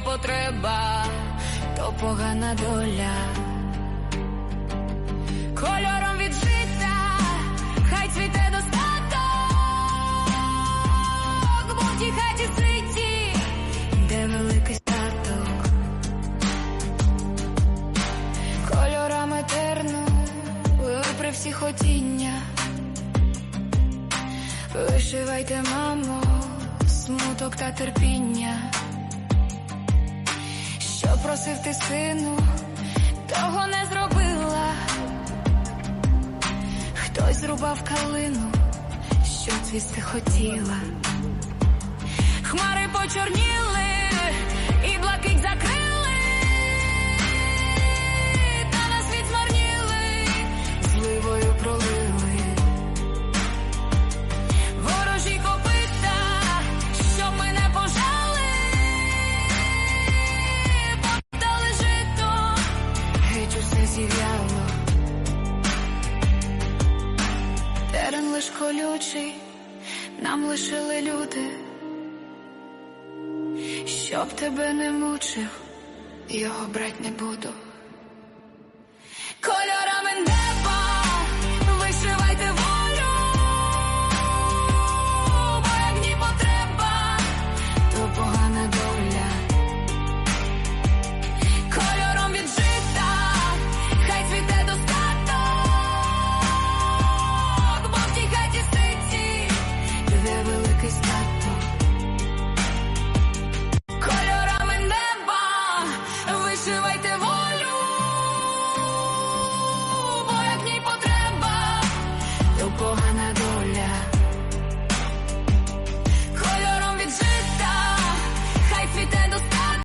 Потреба, то погана доля. Кольором від життя, хай цвіте достаток, бо в тій хаті світі, де великий статок. Кольорами терну випри всі хотіння. Вишивайте, мамо, смуток та терпіння. Просив ти сину, того не зробила. Хтось зрубав калину, що цвісти хотіла. Хмари почорніли Колючий, нам лишили люди, щоб тебе не мучив, його брать не буду. Бо в